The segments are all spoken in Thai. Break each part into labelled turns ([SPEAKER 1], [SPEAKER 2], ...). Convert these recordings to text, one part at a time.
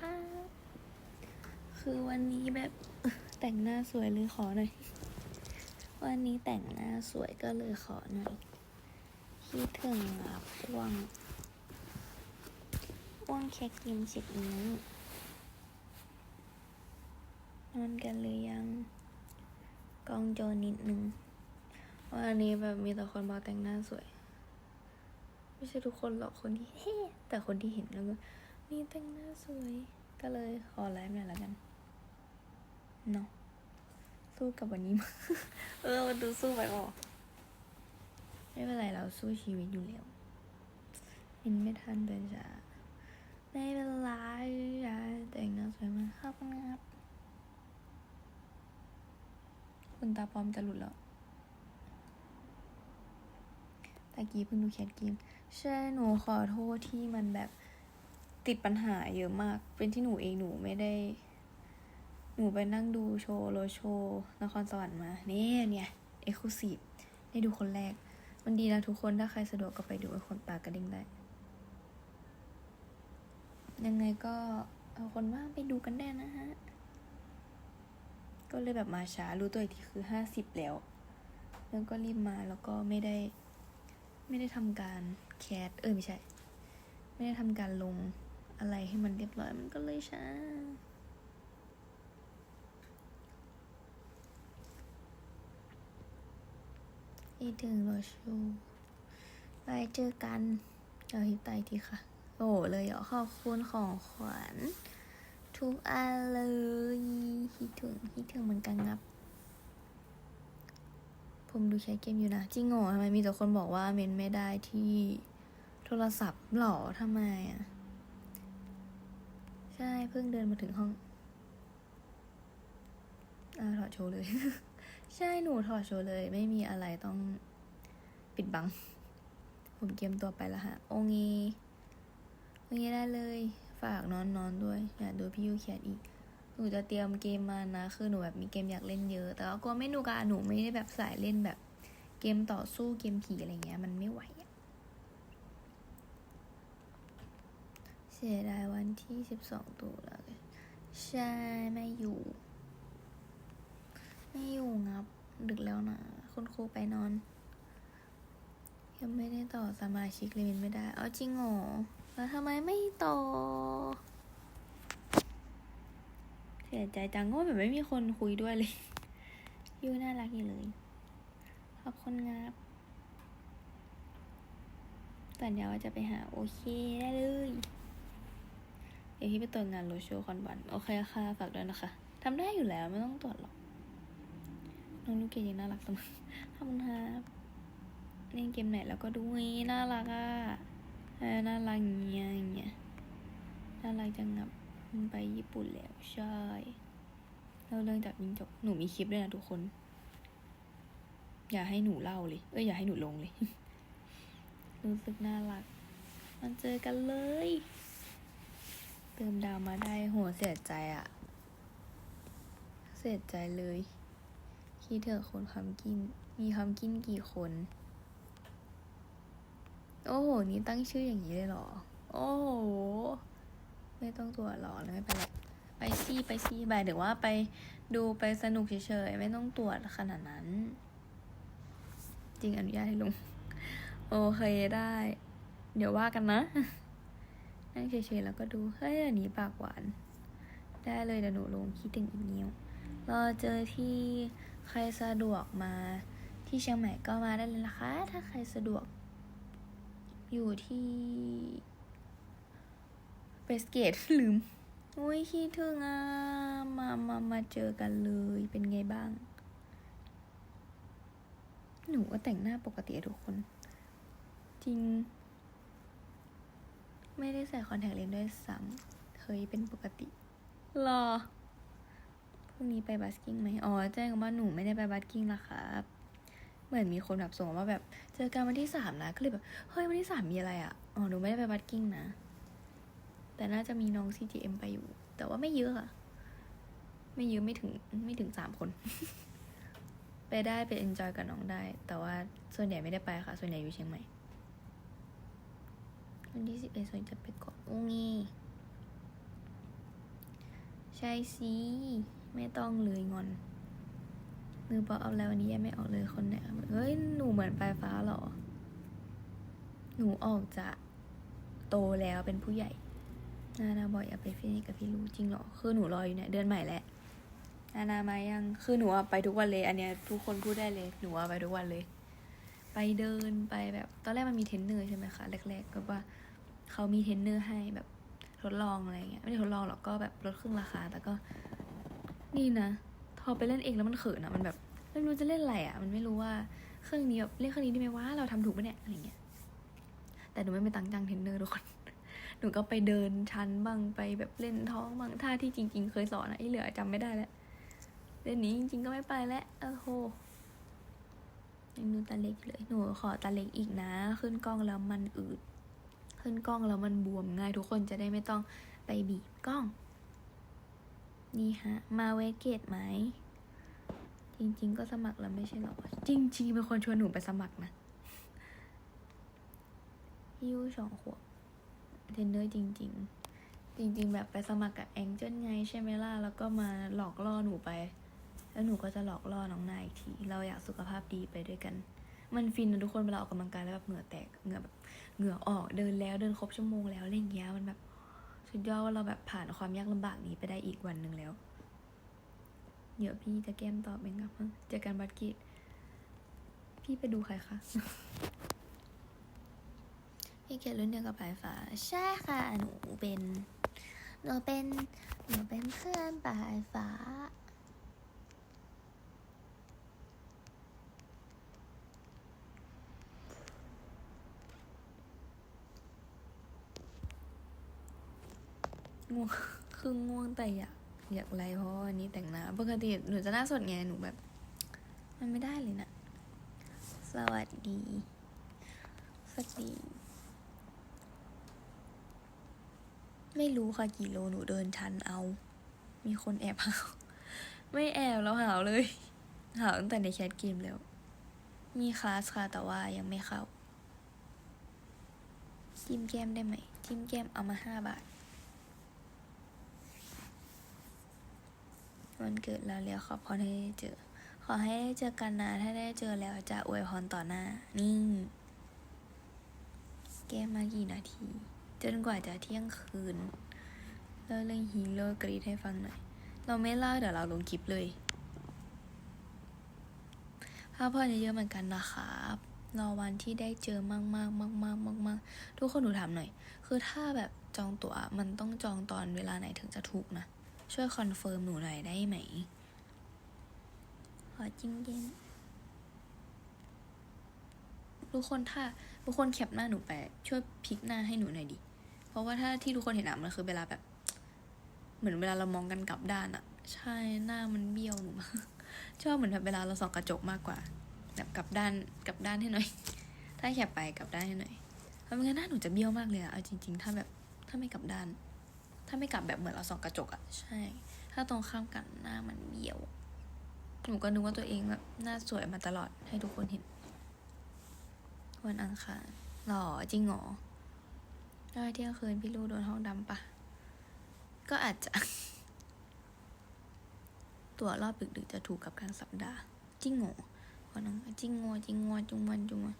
[SPEAKER 1] ค่ะคือวันนี้แบบแต่งหน้าสวยเลยขอหน่อย วันนี้แต่งหน้าสวยก็เลยขอหน่อย คิดถึงอะอ้วงอ้วงแค่กินเช็ดนิ้นอนกันหรือยัง กองโจนิดนึง วันนี้แบบมีแต่คนมาแต่งหน้าสวยไม่ใช่ทุกคนหรอกคนที่เฮ้แต่คนที่เห็นแล้วก็นี่แต่งหน้าสวย ก็เลยขอไลฟ์หน่อยละกันเนาะสู้กับวันนี้มาเออมันดูสู้ไปออกไม่เป็นไรเราสู้ชีวิตอยู่แล้วเห็นไม่ทันเดินจ้าไม่เป็นไรจ้าแต่งหน้าสวยมากครับครับคุณตาปลอมจะหลุดแล้วตะกี้เพิ่งดูแคทเกมใช่หนูขอโทษที่มันแบบ ติดปัญหาเยอะมาก เป็นที่หนูเองหนูไม่ได้ หนูไปนั่งดูโชว์โรโชว์นครสวรรค์มาเนี่ยเนี่ยเอ็กซ์คลูซีฟได้ดูคนแรก มันดีนะทุกคนถ้าใครสะดวกก็ไปดูไอ้คนปากกระดิ่งได้ ยังไงก็เอาคนว่างไปดูกันได้นะฮะ ก็เลยแบบมาช้ารู้ตัวอีกทีคือห้าสิบแล้วแล้วก็รีบมาแล้วก็ไม่ได้ ไม่ได้ทำการแคสเออไม่ใช่ ไม่ได้ทำการลง อะไรให้มันเรียบร้อยมันก็เลยช้าอีถึงโรชูไปเจอกันเอาฮิปไตทีค่ะ โอ้เลยเหรอขอบคุณของขวัญทุกอันเลยคิดถึงคิดถึงเหมือนกันครับ ผมดูใช้เกมอยู่นะ จริงเหรอทำไมมีแต่คนบอกว่าเมนไม่ได้ที่โทรศัพท์หรอทำไมอะ ใช่เพิ่งเดินมาถึงห้องอ่าถอดโชว์เลย ใช่หนูถอดโชว์เลย ไม่มีอะไรต้องปิดบัง ผมเกมตัวไปล้วฮะโองีโองีได้เลย ฝากนอนนอนด้วย อยากดูพี่ยูเขียนอีก หนูจะเตรียมเกมมานะ คือหนูแบบมีเกมอยากเล่นเยอะ แต่ว่ากลัวไม่หนูกาหนูไม่ได้แบบสายเล่นแบบ เกมต่อสู้เกมผีอะไรเงี้ย มันไม่ไหวอะ เสียดายวันที่สิบสองตุลาใช่ไม่อยู่ ไม่อยู่งับ ดึกแล้วนะคุณครูไปนอน ยังไม่ได้ต่อสมาชิกเลยมินไม่ได้ เอาจริงเหรอแล้วทำไมไม่ต่อ เสียใจจังก็แบบไม่มีคนคุยด้วยเลย ยูน่ารักอยู่เลย ขอบคุณครับสัญญาว่าจะไปหาโอเคได้เลย เดี๋ยวพี่ไปตรวจงานโรโชว์คอนบันโอเคค่ะฝากด้วยนะคะทำได้อยู่แล้วไม่ต้องตรวจหรอกน้องลูกเกดยังน่ารักเสมอขอบคุณครับเล่นเกมไหนแล้วก็ดูอุ๊ยน่ารักอะน่ารักเงี้ยเงี้ยน่ารักจังงับมันไปญี่ปุ่นแล้วใช่เล่าเรื่องจากยิงจบหนูมีคลิปด้วยนะทุกคน อย่าให้หนูเล่าเลยเอ้ยอย่าให้หนูลงเลย รู้สึกน่ารัก มันเจอกันเลย เติมดาวมาได้โหเสียใจอะเสียใจเลยคิดเถอะคนคำกิน มีคำกินกี่คน โอ้โห นี่ตั้งชื่ออย่างนี้เลยเหรอ โอ้โห ไม่ต้องตรวจหรอแล้วไม่เป็นไรไปซี่ไปซี่บายเดี๋ยวว่าไปดูไปสนุกเฉยๆ ไม่ต้องตรวจขนาดนั้น จริงอนุญาตให้ลง โอเคได้ เดี๋ยวว่ากันนะ นั่งเฉยๆแล้วก็ดู เฮ้ยอันนี้ปากหวาน ได้เลยเดี๋ยวหนูลงคิดถึงอีกนิ้วรอเจอที่ใครสะดวกมาที่เชียงใหม่ก็มาได้เลยนะคะ ถ้าใครสะดวก อยู่ที่เบสเกตลืมโอ้ยคิดถึงอะมามามาเจอกันเลยเป็นไงบ้าง หนูก็แต่งหน้าปกติทุกคน จริง ไม่ได้ใส่คอนแทคเลนส์ด้วยซ้ำเคยเป็นปกติรอพรุ่งนี้ไปบัสกิ้งไหมอ๋อแจ้งว่าหนูไม่ได้ไปบัสกิ้งนะครับ เหมือนมีคนแบบส่งมาแบบเจอกันวันที่สามนะก็เลยแบบเฮ้ยวันที่สามมีอะไรอะ่ะอ๋อหนูไม่ได้ไปบัสกิ้งนะ แต่น่าจะมีน้อง CGM ไปอยู่ แต่ว่าไม่เยอะอะไม่เยอะไม่ถึงไม่ถึงสามคน ไปได้ไปเอนจอยกับน้องได้ แต่ว่าส่วนใหญ่ไม่ได้ไปค่ะ ส่วนใหญ่อยู่เชียงใหม่ วันที่สิบเอ็ดสวนจะไปเกาะอุ้งงีใช่สิไม่ต้องเลยงอน มือบอกเอาแล้ววันนี้ยังไม่ออกเลยคนไหนเฮ้ย หนูเหมือนปลายฟ้าหรอ หนูออกจากโตแล้วเป็นผู้ใหญ่นานาบอกอยากไปฟินิกส์กับพี่รู้จริงหรอ คือหนูรออยู่เนี่ยเดือนใหม่แหล้วนานามายัง คือหนูอะไปทุกวันเลย อันเนี้ยทุกคนพูดได้เลย หนูอะไปทุกวันเลย ไปเดินไปแบบ ตอนแรกมันมีเทนเนอร์ใช่ไหมคะ แรกๆก็ว่า เขามีเทรนเนอร์ให้แบบทดลองอะไรเงี้ยไม่ได้ทดลองหรอกก็แบบลดครึ่งราคา แต่ก็นี่นะพอไปเล่นเองแล้วมันเขินอะมันแบบไม่รู้จะเล่นอะไรอะมันไม่รู้ว่าเครื่องนี้แบบเล่นเครื่องนี้ได้ไหมว่าเราทำถูกปะเนี่ยอะไรเงี้ยแต่หนูไม่ไปตังจ้างเทรนเนอร์ทุกคนหนูก็ไปเดินชันบ้างไปแบบเล่นท้องบ้างท่าที่จริง ๆ เคยสอนอะไอ้เหลือจำไม่ได้แล้วเล่นนี้จริง ๆ ก็ไม่ไปแล้วเออโหยังดูตาเล็กเลยหนูขอตาเล็กอีกนะ ขึ้นกล้องแล้วมันอืด ขึ้นกล้องแล้วมันบวมง่ายทุกคนจะได้ไม่ต้องไปบีบกล้อง นี่ฮะ มาเวทเกตไหม จริง ๆ ก็สมัครแล้วไม่ใช่หรอ จริงๆเป็นคนชวนหนูไปสมัครนะอายูสองขวบเทรนเนอร์จริง ๆ จริง ๆ แบบไปสมัครกับแองเจิลไงใช่ไหมล่ะ แล้วก็มาหลอกล่อหนูไป แล้วหนูก็จะหลอกล่อน้องนายอีกที เราอยากสุขภาพดีไปด้วยกัน มันฟินนะทุกคนเวลาออกกำลังกายแล้วแบบเหงื่อแตกเหงื่อแบบเหงื่อออกเดินแล้วเดินครบชั่วโมงแล้วอะไรเงี้ยมันแบบสุดยอดว่าเราแบบผ่านความยากลำบากนี้ไปได้อีกวันหนึ่งแล้วเดี๋ยวพี่จะแก้มตอบเองครับเจอกันบัตกีดพี่ไปดูใครคะพี่เกดรุ่นเดียวกับปลายฟ้าใช่ค่ะหนูเป็นหนูเป็นหนูเป็นเพื่อนปลายฟ้า ง่วงคือง่วงแต่อยากอยากไลเพราะวันนี้แต่งหน้าปกติหนูจะหน้าสดไงหนูแบบ มันไม่ได้เลยนะสวัสดี สวัสดี ไม่รู้ค่ะกี่โลหนูเดินชันเอา มีคนแอบหาวไม่แอบแล้วหาวเลย หาวตั้งแต่ในแคทเกมแล้ว มีคลาสค่ะแต่ว่ายังไม่เข้า จิ้มแก้มได้ไหม จิ้มแก้มเอามาห้าบาท วันเกิดแล้วแล้วขอพรให้ได้เจอ ขอให้ได้เจอกันนะ ถ้าได้เจอแล้วจะอวยพรต่อหน้า นี่ แกมมากี่นาที จนกว่าจะเที่ยงคืนเล่าเรื่องฮีโร่กรีดให้ฟังหน่อย เราไม่เล่าเดี๋ยวเราลงคลิปเลยพาพ่อเยอะๆเหมือนกันนะครับรอวันที่ได้เจอมากๆมากๆมากมากทุกคนหนูถามหน่อย คือถ้าแบบจองตั๋วมันต้องจองตอนเวลาไหนถึงจะถูกนะ ช่วยคอนเฟิร์มหนูหน่อยได้ไหม ขอจิ้มเย็นทุกคนถ้าทุกคนแคปหน้าหนูไป ช่วยพลิกหน้าให้หนูหน่อยดิ เพราะว่าถ้าที่ทุกคนเห็นอะมันคือเวลาแบบ เหมือนเวลาเรามองกันกลับด้านอะใช่หน้ามันเบี้ยวหนูมากชอบเหมือนแบบเวลาเราส่องกระจกมากกว่าแบบกลับด้านกลับด้านให้หน่อย ถ้าแคปไปกลับด้านให้หน่อยเพราะไม่งั้นหน้าหนูจะเบี้ยวมากเลยอะเอาจริง ๆ ถ้าแบบถ้าไม่กลับด้าน ถ้าไม่กลับแบบเหมือนเราส่องกระจกอะใช่ ถ้าตรงข้ามกันหน้ามันเบี้ยวหนูก็นึกว่าตัวเองแบบหน้าสวยมาตลอดให้ทุกคนเห็น วันอังคารหรอจริงเหรอได้เที่ยงคืนพี่ลูโดนห้องดำปะก็อาจจะ ตัวรอบดึกๆจะถูกกับกลารสัปดาห์จริงเหรอวันอังคารจริงงอจริงงอจุงวันจุงวัน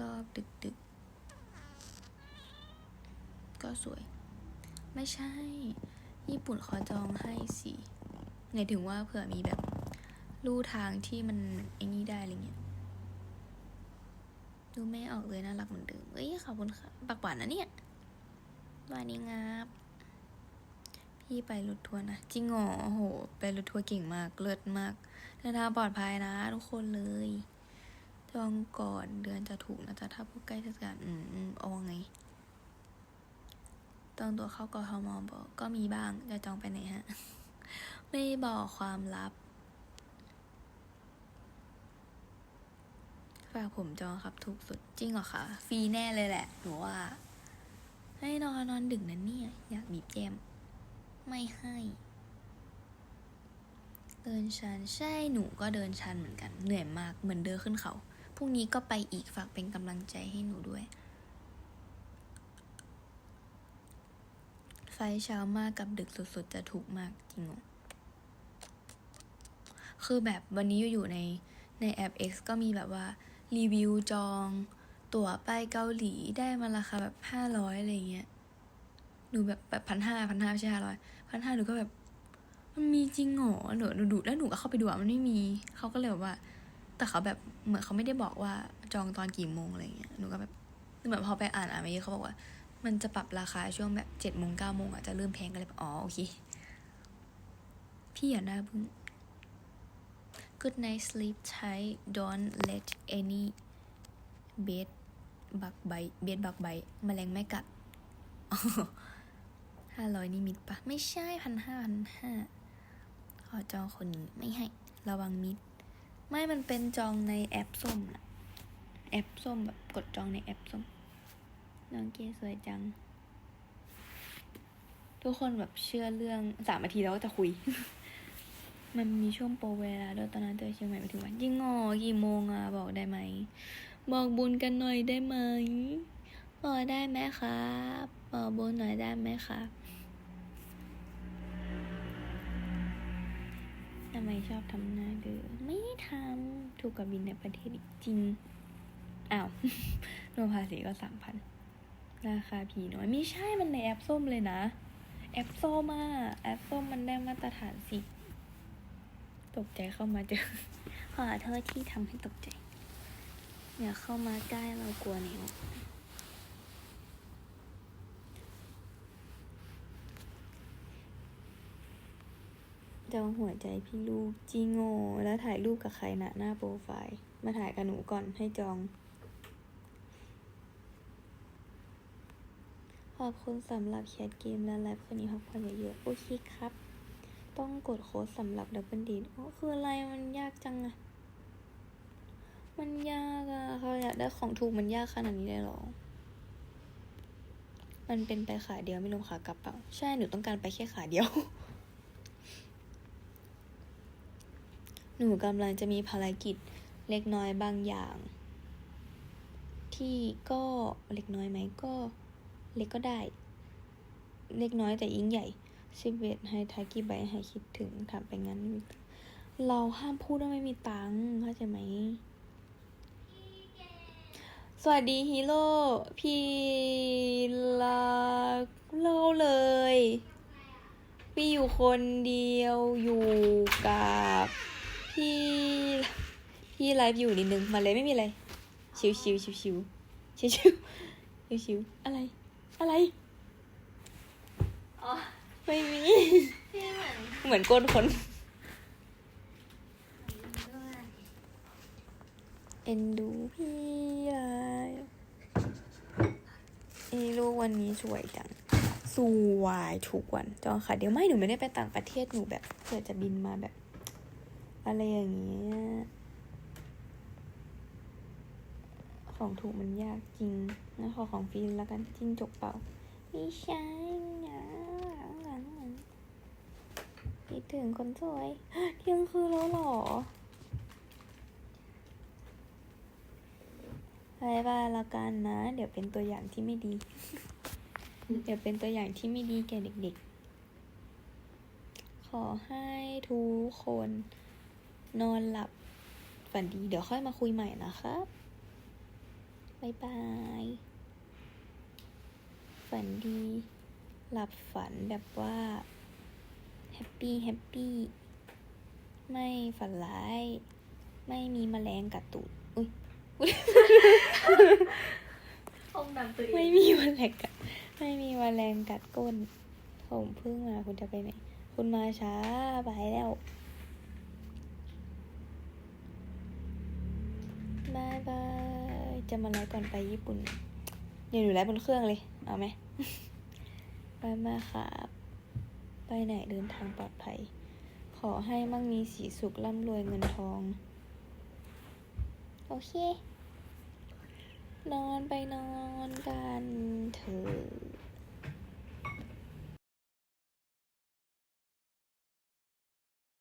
[SPEAKER 1] รอบดึกๆก็สวย ไม่ใช่ ญี่ปุ่นเขาจองให้สิหมายถึงว่าเผื่อมีแบบลู่ทางที่มันไอ้นี่ได้อะไรเงี้ยดูไม่ออกเลยน่ารักเหมือนเดิมเอ้ยขอบคุณค่ะปากหวานนะเนี่ยวันนี้งับพี่ไปรถทัวร์นะจริงเหรอโอ้โห ไปรถทัวร์เก่งมากเลิศมากเดินทางปลอดภัยนะ ทุกคนเลยจองก่อนเดือนจะถูกนะจ๊ะถ้าพวกใกล้เทศกาลอืมอืมเอาไง จองตัวเข้ากทมบอก ก็มีบ้าง จะจองไปไหนฮะ ไม่บอกความลับ ฝากผมจองครับถูกสุดจริงเหรอคะฟรีแน่เลยแหละ หนูว่า ให้นอนนอนดึกนะเนี่ย อยากบีบแก้มไม่ให้เดินชันใช่หนูก็เดินชันเหมือนกัน เหนื่อยมากเหมือนเดินขึ้นเขาพรุ่งนี้ก็ไปอีกฝากเป็นกำลังใจให้หนูด้วย ไฟเช้ามากกับดึกสุดๆ จะถูกมากจริงเหรอคือแบบวันนี้อยู่ในในแอป X ก็มีแบบว่า รีวิวจอง ตั๋วไปเกาหลีได้มาราคาแบบห้าร้อยอะไรเงี้ยหนูแบบแบบพันห้าพันห้าไม่ใช่ห้าร้อยพันห้าหนูก็แบบ มันมีจริงเหรอหนูดูแล้วหนูก็เข้าไปดูอะมันไม่มีเขาก็เลยแบบว่า แต่เขาแบบเหมือนเขาไม่ได้บอกว่าจองตอนกี่โมงอะไรเงี้ยหนูก็แบบเหมือนพอไปอ่านอ่านมาเยอะเขาบอกว่า มันจะปรับราคาช่วงแบบเจ็ดโมงเก้าโมงอะจะเริ่มแพงก็เลยอ๋อโอเค พี่อย่าหน้าบึ้ง Good night sleep tight don't let any bed bug bite bed bug bite แมลงไม่กัดห้าร้อยนี่มิดปะ ไม่ใช่พันห้าพันห้าขอจองคนนี้ไม่ให้ ระวังมิด ไม่มันเป็นจองในแอปส้มนะแอปส้มแบบกดจองในแอปส้ม น้องเกสวยจัง ทุกคนแบบเชื่อเรื่องสามนาทีแล้วก็จะคุย มันมีช่วงโปรเวลาด้วยตอนนั้นเจอเชียงใหม่ไปถึงวันยิ่งงอกี่โมงอะบอกได้ไหม บอกบุญกันหน่อยได้ไหมบอกได้ไหมครับบอกบุญหน่อยได้ไหมครับทำไมชอบทำหน้าเดือไม่ทำถูกกับบินในประเทศจริงอ้าวรวมภาษีก็สามพัน ราคาผีน้อยไม่ใช่มันในแอปส้มเลยนะ แอปส้มอะแอปส้มมันได้มาตรฐานสิตกใจเข้ามาเจอขอโทษที่ทำให้ตกใจอย่าเข้ามาใกล้เรากลัวนิ้วจองหัวใจพี่ลูกจีโง่แล้วถ่ายรูปกับใครนะหน้าโปรไฟล์ มาถ่ายกับหนูก่อนให้จอง อบคุณสำหรับแชทเกมและไลฟ์คืนนี้พักผ่อนเยอะๆ โอเคครับ ต้องกดโค้ดสำหรับดับเบิลดีอ๋อคืออะไรมันยากจังอะมันยากอะเขาอยากได้ของถูกมันยากขนาดนี้เลยหรอ มันเป็นไปขาเดียวไม่ลงขากลับเปล่า ใช่หนูต้องการไปแค่ขาเดียว หนูกำลังจะมีภารกิจเล็กน้อยบางอย่าง ที่ก็เล็กน้อยไหมก็ เล็กก็ได้ เล็กน้อยแต่ยิ่งใหญ่สิบเอ็ดให้ทากิใบให้คิดถึงถามไปงั้น เราห้ามพูดว่าไม่มีตังค์เข้าใจไหม สวัสดีฮีโร่พี่รักเราเลยพี่อยู่คนเดียวอยู่กับพี่พี่ไลฟ์อยู่นิดนึงมาเลยไม่มีอะไร ชิวชิวชิวชิวชิวชิวชิวอะไร อะไร
[SPEAKER 2] อ๋อ
[SPEAKER 1] ไม่มี
[SPEAKER 2] พี่เหมือน
[SPEAKER 1] เหมือนก้นคน
[SPEAKER 2] ด้วย
[SPEAKER 1] เอ็นดูพี่ไรเอยลูกวันนี้สวยจัง สวยทุกวัน จองค่ะ เดี๋ยวไม่หนูไม่ได้ไปต่างประเทศหนูแบบเผื่อจะบินมาแบบ อะไรอย่างเงี้ย ของถูกมันยากจริงนะขอของฟรีแล้วกันจิ้งจกเปล่าไม่ใช่นะหลังหลังคิดถึงคนสวยเที่ยงคืนแล้วหรอบายบายละกันนะ เดี๋ยวเป็นตัวอย่างที่ไม่ดี เดี๋ยวเป็นตัวอย่างที่ไม่ดีแก่เด็กๆ ขอให้ทุกคน นอนหลับฝันดี เดี๋ยวค่อยมาคุยใหม่นะครับ บายบาย ฝันดี หลับฝันแบบว่าแฮปปี้แฮปปี้ ไม่ฝันร้าย ไม่มีแมลงกัดตูด อุ้ย
[SPEAKER 2] ห้องดำตัวเอ
[SPEAKER 1] ไม่
[SPEAKER 2] ง
[SPEAKER 1] มีแมลงกัด ไม่มีแมลงกัดก้น ผมเพิ่งมาคุณจะไปไหน คุณมาช้าไปแล้วบายบาย จะมาไลฟ์ก่อนไปญี่ปุ่นเดี๋ยวหนูไลฟ์บนเครื่องเลย เอาไหม ไปมาครับ ไปไหนเดินทางปลอดภัย ขอให้มั่งมีสีสุขร่ำรวยเงินทอง โอเค นอนไปนอนกันเถอะ